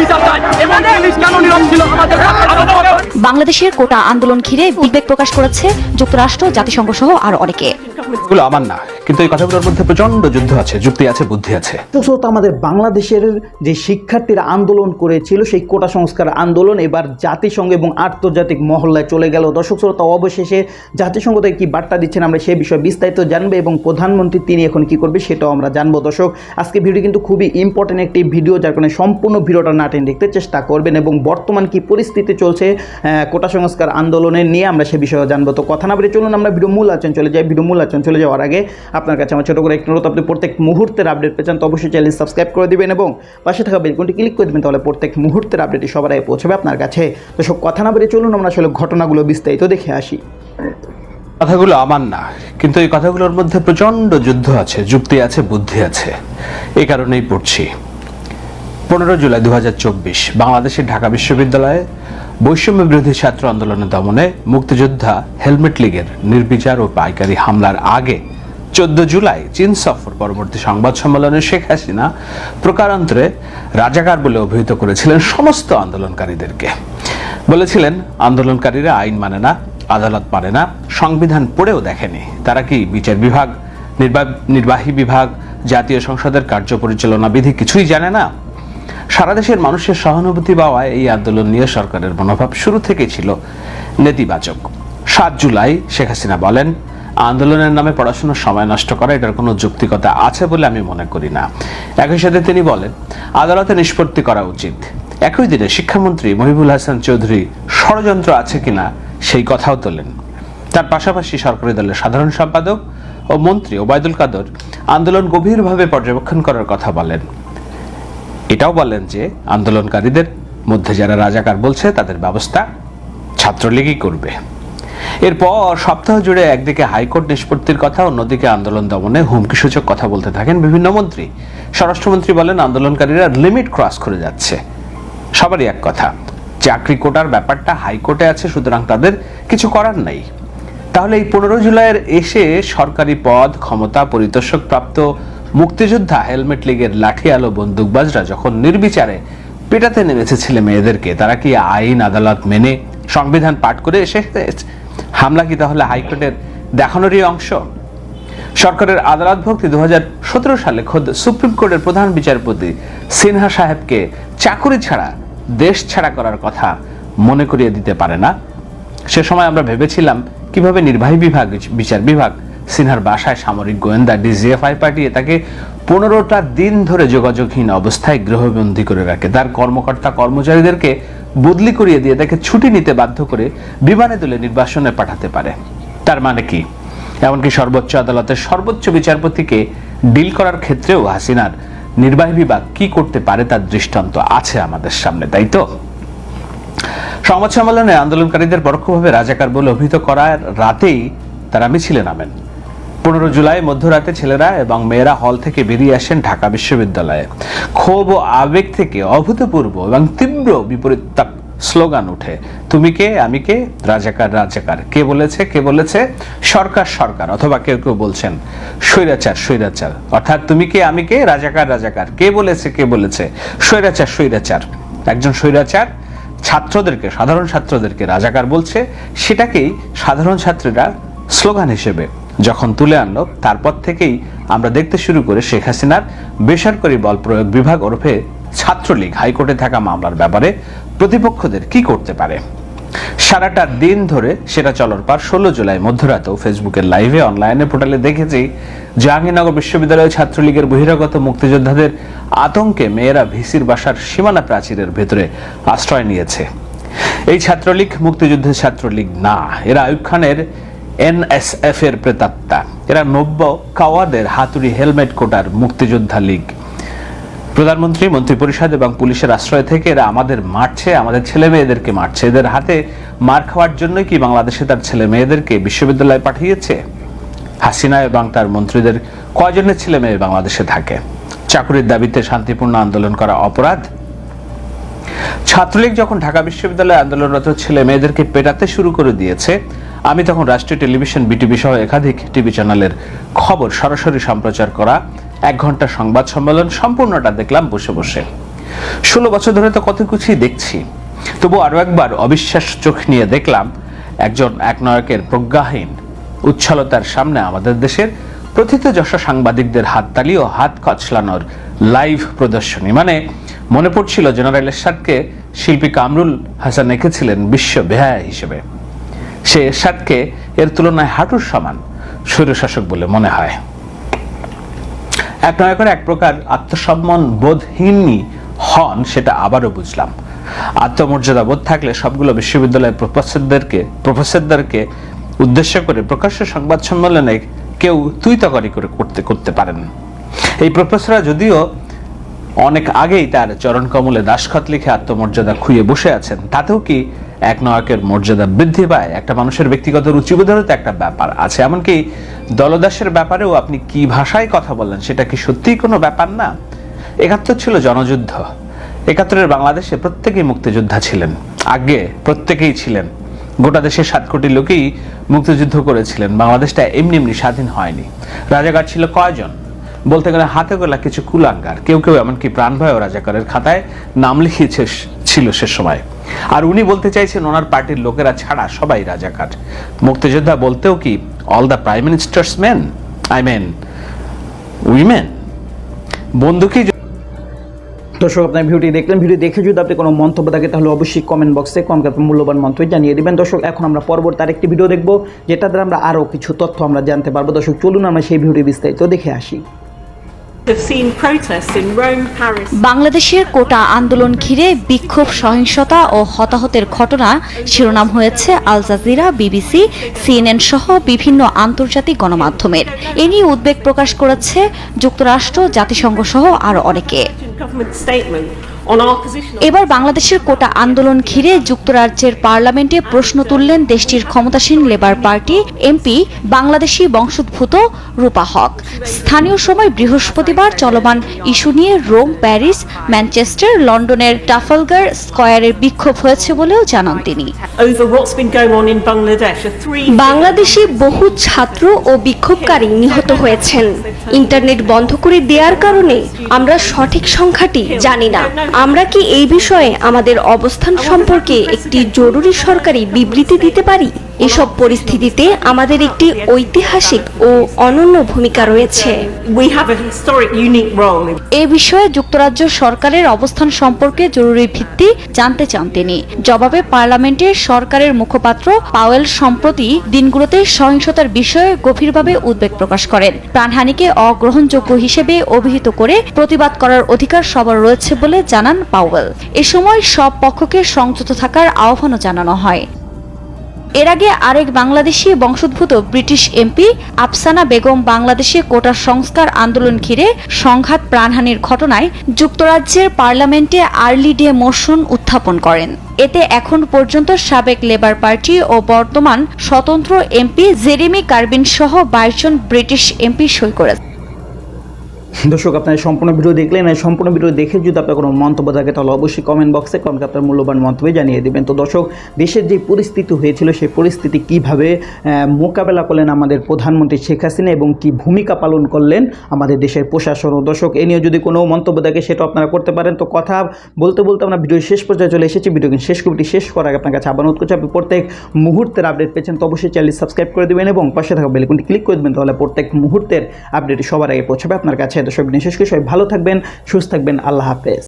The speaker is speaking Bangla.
বিচার চাই। এবং পুলিশ কেন নীরব ছিল আমাদের? বাংলাদেশের কোটা আন্দোলন ঘিরে উদ্বেগ প্রকাশ করেছে যুক্তরাষ্ট্র জাতিসংঘ সহ আর অনেকে। আমার না। কিন্তু এই কথাগুলোর মধ্যে প্রচণ্ড যুদ্ধ আছে, যুক্তি আছে, বুদ্ধি আছে। দর্শক আমাদের বাংলাদেশের যে শিক্ষার্থীরা আন্দোলন করেছিল, সেই কোটা সংস্কার আন্দোলন এবার জাতিসংঘ এবং আন্তর্জাতিক মহল্লায় চলে গেল। দর্শক, শ্রোতা, অবশেষে জাতিসংঘ থেকে কি বার্তা দিচ্ছেন আমরা সেই বিষয়ে বিস্তারিত জানব এবং প্রধানমন্ত্রী তিনি এখন কি করবে সেটাও আমরা জানব। দর্শক, আজকে ভিডিও কিন্তু খুবই ইম্পর্টেন্ট একটি ভিডিও, যার কারণে সম্পূর্ণ ভিডিওটা না টেনে দেখতে চেষ্টা করবেন এবং বর্তমান কি পরিস্থিতি চলছে কোটা সংস্কার আন্দোলনের নিয়ে আমরা সে বিষয়ে জানব। তো কথা না বলে চলুন আমরা ভিডিও মূল আচরণ চলে যাই। ভিডিও মূল আচরণ চলে যাওয়ার আগে আপনার কাছে আমার ছোট করে একটু অনুরোধ, আপনি প্রত্যেক মুহূর্তের আপডেট পেয়েছেন তো অবশ্যই চ্যানেল সাবস্ক্রাইব করে দিবেন এবং পাশে থাকা বেলকনটি ক্লিক করে দেবেন, তাহলে প্রত্যেক মুহূর্তের আপডেটই সবার আগে পৌঁছবে আপনার কাছে। তো সব কথা না বলে চলুন, আমরা আসলে ঘটনাগুলো বিস্তারিত দেখে আসি। কথাগুলো আমার না, কিন্তু এই কথাগুলোর মধ্যে প্রচণ্ড যুদ্ধ আছে, যুক্তি আছে, বুদ্ধি আছে। এই কারণেই পড়ছি। পনেরো জুলাই দু হাজার চব্বিশ, বাংলাদেশের ঢাকা বিশ্ববিদ্যালয়ে বৈষম্য বিরোধী ছাত্র আন্দোলনের দমনে মুক্তিযোদ্ধা হেলমেট লীগের নির্বিচার ও পাইকারি হামলার আগে চোদ্দ জুলাই, চীন সফর, পরবর্তী সংবাদ সম্মেলনে শেখ হাসিনা প্রকারান্তরে রাজাকার বলে অভিহিত করেছিলেন সমস্ত আন্দোলনকারীদেরকে। বলেছিলেন, আন্দোলনকারীরা আইন মানে না, আদালত মানে না, সংবিধান পড়েও দেখেনি। তারা কি বিচার বিভাগ নির্বা- নির্বাহী বিভাগ, জাতীয় সংসদের কার্য পরিচালনা বিধি কিছুই জানে না? সারা দেশের মানুষের সহানুভূতি পাওয়ায় এই আন্দোলন নিয়ে সরকারের মনোভাব শুরু থেকে ছিল নেতিবাচক। সাত জুলাই, শেখ হাসিনা বলেন আন্দোলনের নামে পড়াশোনার সময় নষ্ট করা, এটার কোনো যৌক্তিকতা আছে বলে আমি মনে করি না। একই সাথে তিনি বলেন, আদালতে নিষ্পত্তি করা উচিত। একই দিনে শিক্ষামন্ত্রী মহিবুল হাসান চৌধুরী ষড়যন্ত্র আছে কিনা সেই কথাও তোলেন। তার পাশাপাশি সরকারি দলের সাধারণ সম্পাদক ও মন্ত্রী ওবায়দুল কাদর আন্দোলন গভীরভাবে পর্যবেক্ষণ করার কথা বলেন। এটাও বলেন যে, আন্দোলনকারীদের মধ্যে যারা রাজাকার বলছে, তাদের ব্যবস্থা ছাত্রলীগই করবে। এরপর সপ্তাহ জুড়ে একদিকে হাইকোর্ট নিষ্পত্তির কথা, অন্যদিকে আন্দোলন দমনে হুমকিসূচক কথা বলতে থাকেন বিভিন্ন মন্ত্রী। স্বরাষ্ট্রমন্ত্রী বলেন, আন্দোলনকারীরা লিমিট ক্রস করে যাচ্ছে। সবারই এক কথা, চাকরি কোটার ব্যাপারটা হাইকোর্টে আছে, সুতরাং তাদের কিছু করার নাই। তাহলে এই পনেরো জুলাইয়ের এসে সরকারি পদ, ক্ষমতা পরিতোষক প্রাপ্ত মুক্তিযোদ্ধা, হেলমেট লীগের লাঠি আলো বন্দুকবাজরা যখন নির্বিচারে পেটাতে নেমেছে ছেলে মেয়েদেরকে তারা কি আইন, আদালত মেনে সংবিধান পাঠ করে এসে হামলা কি তাহলে হাইকোর্টের দেখানোরই অংশ? সরকারের আদালত ভক্তি দু সালে খোদ সুপ্রিম কোর্টের প্রধান বিচারপতি সিনহা সাহেবকে চাকুরি ছাড়া দেশ ছাড়া করার কথা মনে করিয়ে দিতে পারে না। সে সময় আমরা ভেবেছিলাম কীভাবে নির্বাহী বিভাগ, বিচার বিভাগ সিনহার বাসায় সামরিক গোয়েন্দা ডিজিএফআই পাঠিয়ে তাকে পনেরোটা দিন ধরে যোগাযোগহীন অবস্থায় গৃহবন্দী করে রাখে। তার কর্মকর্তা কর্মচারীদেরকে বদলি করিয়ে দিয়ে তাকে ছুটি নিতে বাধ্য করে বিমানে তুলে নির্বাসনে পাঠাতে পারে। তার মানে কি? এমনকি সর্বোচ্চ আদালতের সর্বোচ্চ বিচারপতিকে ডিল করার ক্ষেত্রেও হাসিনার নির্বাহী বিভাগ কি করতে পারে তার দৃষ্টান্ত আছে আমাদের সামনে, তাই তো? সংবাদ সম্মেলনে আন্দোলনকারীদের পরোক্ষভাবে রাজাকার বলে অভিহিত করার রাতেই তারা মিছিলে নামেন। পনেরো জুলাই মধ্যরাতে ছেলেরা এবং মেয়েরা হল থেকে বেরিয়ে আসেন ঢাকা বিশ্ববিদ্যালয়ে। ক্ষোভ ও আবেগ থেকে অভূতপূর্ব এবং তীব্র বিপরীত স্লোগান উঠে তুমি কে? আমি কে? রাজাকার রাজাকার। কে বলেছে? কে বলেছে? সরকার সরকার, অথবা কেউ কেউ বলছেন, স্বৈরাচার স্বৈরাচার। অর্থাৎ তুমি কে? আমি কে? রাজাকার রাজাকার। কে বলেছে? কে বলেছে? স্বৈরাচার স্বৈরাচার। একজন স্বৈরাচার ছাত্রদেরকে, সাধারণ ছাত্রদেরকে রাজাকার বলছে, সেটাকেই সাধারণ ছাত্রীরা স্লোগান হিসেবে যখন তুলে আনলো, তারপর থেকেই আমরা দেখতে শুরু করে শেখ হাসিনার বেসরকারি বল প্রয়োগ বিভাগ ওরফে ছাত্রলীগ হাইকোর্টে থাকা মামলার ব্যাপারে প্রতিপক্ষদের কি করতে পারে? সারাটা দিন ধরে সেটা চলার পর ষোলো জুলাই মধ্যরাতেও ফেসবুকের লাইভে অনলাইনে পোর্টালে দেখেছি, জাহাঙ্গীরনগর বিশ্ববিদ্যালয় ছাত্রলীগের বহিরাগত মুক্তিযোদ্ধাদের আতঙ্কে মেয়েরা ভিসির বাসার সীমানা প্রাচীরের ভেতরে আশ্রয় নিয়েছে। এই ছাত্রলীগ মুক্তিযুদ্ধের ছাত্রলীগ না, এরা আয়ুব খানের এনএসএফ এর প্রেতাত্মা। এরা নব্য কাওয়াদের হাতুড়ি হেলমেট কোটার মুক্তিযোদ্ধা লীগ। প্রধানমন্ত্রী, মন্ত্রিপরিষদ এবং পুলিশের আশ্রয় থেকে এরা আমাদের মারছে, আমাদের ছেলে মেয়েদেরকে মারছে। এদের হাতে মার খাওয়ার জন্যই কি বাংলাদেশে তার ছেলে মেয়েদেরকে বিশ্ববিদ্যালয়ে পাঠিয়েছে? হাসিনা এবং তার মন্ত্রীদের কয়জনের ছেলে মেয়ে বাংলাদেশে থাকে? চাকুরির দাবিতে শান্তিপূর্ণ আন্দোলন করা অপরাধ? ছাত্রলীগ যখন ঢাকা বিশ্ববিদ্যালয়ে আন্দোলনরত ছেলে মেয়েদেরকে পেটাতে শুরু করে দিয়েছে আমি তখন রাষ্ট্রীয় টেলিভিশন বিটিভি সহ একাধিক টিভি চ্যানেলের খবর সরাসরি সম্প্রচার করা, এক ঘণ্টা সংবাদ সম্মেলন সম্পূর্ণটা দেখলাম বসে বসে। ষোলো বছর ধরে তো কত কিছুই দেখছি। তবু আরও একবার অবিশ্বাস চোখ নিয়ে দেখলাম, একজন এক নায়কের প্রজ্ঞাহীন, উচ্ছলতার সামনে আমাদের দেশের প্রথিত প্রথিতযশ সাংবাদিকদের হাততালি ও হাত কচলানোর লাইভ প্রদর্শনী। মানে মনে পড়ছিল, জেনারেল এরশাদকে শিল্পী কামরুল হাসান এঁকেছিলেন বিশ্ব বেহায়া হিসেবে। সে এরশাদকে এর তুলনায় হাঁটুর সমান, স্বৈরশাসক বলে মনে হয়। এক নায়কের এক প্রকার আত্মসম্মান বোধহীনই হন সেটা আবারও বুঝলাম। আত্মমর্যাদা বোধ থাকলে সবগুলো বিশ্ববিদ্যালয়ের প্রফেসরদেরকে প্রফেসরদেরকে উদ্দেশ্য করে প্রকাশ্য সংবাদ সম্মেলনে কেউ তুই তকারি করে করতে করতে পারেন। এই প্রফেসররা যদিও অনেক আগেই তার চরণ কমলে দাসখত লিখে আত্মমর্যাদা খুঁয়ে বসে আছেন, তাতেও কি এক নায়কের মর্যাদা বৃদ্ধি পায়, একটা মানুষের ব্যক্তিগত রুচিবোধেরও তো একটা ব্যাপার আছে। এমনকি দলদাসের ব্যাপারেও আপনি কি ভাষায় কথা বললেন, সেটা কি সত্যিই কোনো ব্যাপার না? একাত্তর ছিল জনযুদ্ধ। একাত্তরের বাংলাদেশে প্রত্যেকেই মুক্তিযোদ্ধা ছিলেন। আগে প্রত্যেকেই ছিলেন। গোটা দেশের সাত কোটি লোকেই মুক্তিযুদ্ধ করেছিলেন। বাংলাদেশটা এমনি এমনি স্বাধীন হয়নি। রাজাঘাট ছিল কয়জন? বলতে গেলে হাতে গোলা কিছু কুলাঙ্গার। কেউ কেউ এমনকি প্রাণভয় রাজাকারের খাতায় নাম লিখিয়েছে ছিল সে সময়। আর উনি বলতে চাইছেন, ওনার পার্টির লোকেরা ছাড়া সবাই রাজাকার। মুক্তিযোদ্ধা বলতেও কি all the prime minister's men I mean women বন্দুকই দর্শক, আপনার ভিডিওটি দেখলেন। ভিডিও দেখে যদি আপনি কোনো মন্তব্য থাকে, তাহলে অবশ্যই কমেন্ট বক্সে আপনার মূল্যবান মন্তব্য জানিয়ে দেবেন। দর্শক, এখন আমরা পরবর্তী আরেকটি ভিডিও দেখব যেটা দ্বারা আমরা আরও কিছু তথ্য আমরা জানতে পারব। দর্শক, চলুন আমরা সেই ভিডিওটি বিস্তারিত দেখে আসি। বাংলাদেশের কোটা আন্দোলন ঘিরে বিক্ষোভ সহিংসতা ও হতাহতের ঘটনা শিরোনাম হয়েছে আল জাজিরা বিবিসি সিএনএন সহ বিভিন্ন আন্তর্জাতিক গণমাধ্যমের। এ নিয়ে উদ্বেগ প্রকাশ করেছে যুক্তরাষ্ট্র জাতিসংঘ সহ আরও অনেকে। এবার বাংলাদেশের কোটা আন্দোলন ঘিরে যুক্তরাজ্যের পার্লামেন্টে প্রশ্ন তুললেন দেশটির ক্ষমতাসীন লেবার পার্টি এমপি বাংলাদেশি বংশোদ্ভূত রূপা হক। স্থানীয় সময় বৃহস্পতিবার চলমান ইস্যু নিয়ে রোম প্যারিস ম্যানচেস্টার লন্ডনের টাফালগার স্কয়ারে বিক্ষোভ হয়েছে বলেও জানান তিনি। বাংলাদেশে বহু ছাত্র ও বিক্ষোভকারী নিহত হয়েছেন। ইন্টারনেট বন্ধ করে দেওয়ার কারণে আমরা সঠিক সংখ্যাটি জানি না। আমরা কি এই বিষয়ে আমাদের অবস্থান সম্পর্কে একটি জরুরি সরকারি বিবৃতি দিতে পারি? এসব পরিস্থিতিতে আমাদের একটি ঐতিহাসিক ও অনন্য ভূমিকা রয়েছে। We have a historic unique role in এ বিষয়ে যুক্তরাজ্য সরকারের অবস্থান সম্পর্কে জরুরি ভিত্তি জানতে চান তিনি। জবাবে পার্লামেন্টে সরকারের মুখপাত্র পাওয়েল সম্প্রতি দিনগুলোতে সহিংসতার বিষয়ে গভীরভাবে উদ্বেগ প্রকাশ করেন। প্রাণহানিকে অগ্রহণযোগ্য হিসেবে অভিহিত করে প্রতিবাদ করার অধিকার সবার রয়েছে বলে জানান পাওয়েল। এ সময় সব পক্ষকে সংযত থাকার আহ্বানও জানানো হয়। এর আগে আরেক বাংলাদেশি বংশোদ্ভূত ব্রিটিশ এমপি আফসানা বেগম বাংলাদেশে কোটা সংস্কার আন্দোলন ঘিরে সংঘাত প্রাণহানির ঘটনায় যুক্তরাজ্যের পার্লামেন্টে আর্লি ডে মোশন উত্থাপন করেন। এতে এখন পর্যন্ত সাবেক লেবার পার্টি ও বর্তমান স্বতন্ত্র এমপি জেরেমি কার্বিন সহ বাইশ জন ব্রিটিশ এমপি সই করেছে দর্শক, আপনারা সম্পূর্ণ ভিডিও দেখলেন। এই সম্পূর্ণ ভিডিও দেখে যদি আপনার কোনো মন্তব্য থাকে, তাহলে অবশ্যই কমেন্ট বক্সে কমেন্ট আপনার মূল্যবান মন্তব্য জানিয়ে দেবেন। তো দর্শক, দেশের যে পরিস্থিতি হয়েছিল, সেই পরিস্থিতি কীভাবে মোকাবেলা করলেন আমাদের প্রধানমন্ত্রী শেখ হাসিনা এবং কি ভূমিকা পালন করলেন আমাদের দেশের প্রশাসন? ও দর্শক, এ নিয়ে যদি কোনো মন্তব্য থাকে সেটা আপনারা করতে পারেন। তো কথা বলতে বলতে আমরা ভিডিও শেষ পর্যায়ে চলে এসেছি। ভিডিও শেষ কবিটি শেষ করার আগে আপনার কাছে আবার অনুরোধ করছি, আপনি প্রত্যেক মুহূর্তের আপডেট পেয়েছেন, তো অবশ্যই চ্যানেল সাবস্ক্রাইব করে দেবেন এবং পাশে থাকা বেলকুনটি ক্লিক করে দেবেন, তাহলে প্রত্যেক মুহূর্তের আপডেট সবার আগে পৌঁছাবে আপনার কাছে। দর্শক বিশেষ করে সবাই ভালো থাকবেন সুস্থ থাকবেন। আল্লাহ হাফেজ।